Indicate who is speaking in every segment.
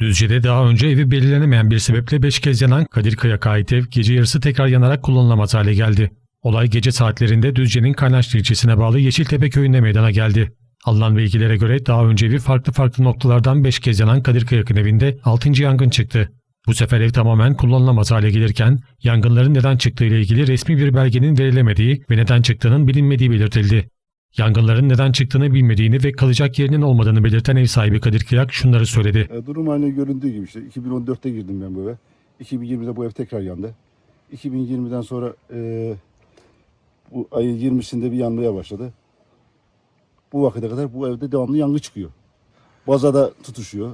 Speaker 1: Düzce'de daha önce evi belirlenemeyen bir sebeple 5 kez yanan Kadir Kayak ait ev gece yarısı tekrar yanarak kullanılamaz hale geldi. Olay gece saatlerinde Düzce'nin Kaynaşlı ilçesine bağlı Yeşiltepe köyünde meydana geldi. Alınan bilgilere göre daha önce evi farklı farklı noktalardan 5 kez yanan Kadir Kayak'ın evinde 6. yangın çıktı. Bu sefer ev tamamen kullanılamaz hale gelirken yangınların neden çıktığı ile ilgili resmi bir belgenin verilemediği ve neden çıktığının bilinmediği belirtildi. Yangınların neden çıktığını bilmediğini ve kalacak yerinin olmadığını belirten ev sahibi Kadir Kıyak şunları söyledi.
Speaker 2: E, durum aynı göründüğü gibi işte 2014'te girdim ben bu eve. 2020'de bu ev tekrar yandı. 2020'den sonra e, bu ayın 20'sinde bir yanmaya başladı. Bu vakite kadar bu evde devamlı yangın çıkıyor. Bazada tutuşuyor,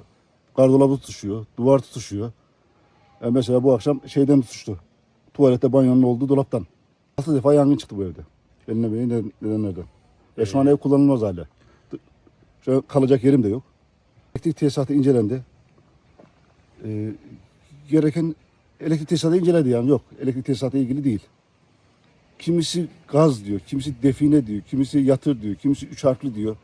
Speaker 2: gardolabı tutuşuyor, duvar tutuşuyor. E, mesela bu akşam şeyden tutuştu. Tuvalette banyonun olduğu dolaptan. 6 defa yangın çıktı bu evde. Belinemeyen neden- nedenlerden. E, şu an ev kullanılmaz hale. Şu an kalacak yerim de yok. Elektrik tesisatı incelendi. Ee, gereken elektrik tesisatı inceledi yani yok. Elektrik tesisatı ilgili değil. Kimisi gaz diyor, kimisi define diyor, kimisi yatır diyor, kimisi üç harfli diyor.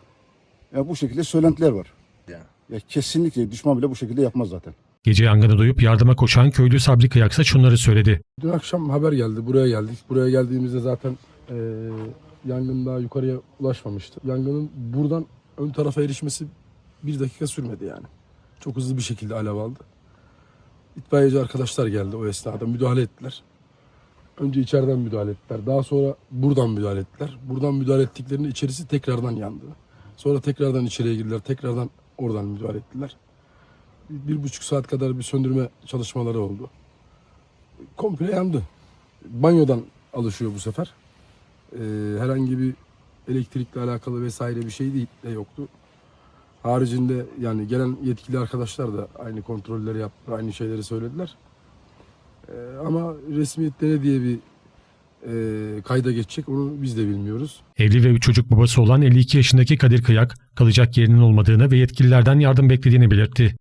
Speaker 2: Ya bu şekilde söylentiler var.
Speaker 3: Ya.
Speaker 2: Ya kesinlikle düşman bile bu şekilde yapmaz zaten.
Speaker 1: Gece yangını duyup yardıma koşan köylü Sabri Kıyak ise şunları söyledi.
Speaker 4: Dün akşam haber geldi. Buraya geldik. Buraya geldiğimizde zaten eee yangın daha yukarıya ulaşmamıştı. Yangının buradan ön tarafa erişmesi bir dakika sürmedi yani. Çok hızlı bir şekilde alev aldı. İtfaiyeci arkadaşlar geldi o esnada müdahale ettiler. Önce içeriden müdahale ettiler. Daha sonra buradan müdahale ettiler. Buradan müdahale ettiklerinde içerisi tekrardan yandı. Sonra tekrardan içeriye girdiler. Tekrardan oradan müdahale ettiler. Bir buçuk saat kadar bir söndürme çalışmaları oldu komple yandı. Banyodan alışıyor bu sefer. Ee, herhangi bir elektrikle alakalı vesaire bir şey değil, de yoktu. Haricinde yani gelen yetkili arkadaşlar da aynı kontrolleri yaptılar, aynı şeyleri söylediler. Ee, ama resmiyette ne diye bir e, kayda geçecek onu biz de bilmiyoruz.
Speaker 1: Evli ve üç çocuk babası olan 52 yaşındaki Kadir Kıyak kalacak yerinin olmadığını ve yetkililerden yardım beklediğini belirtti.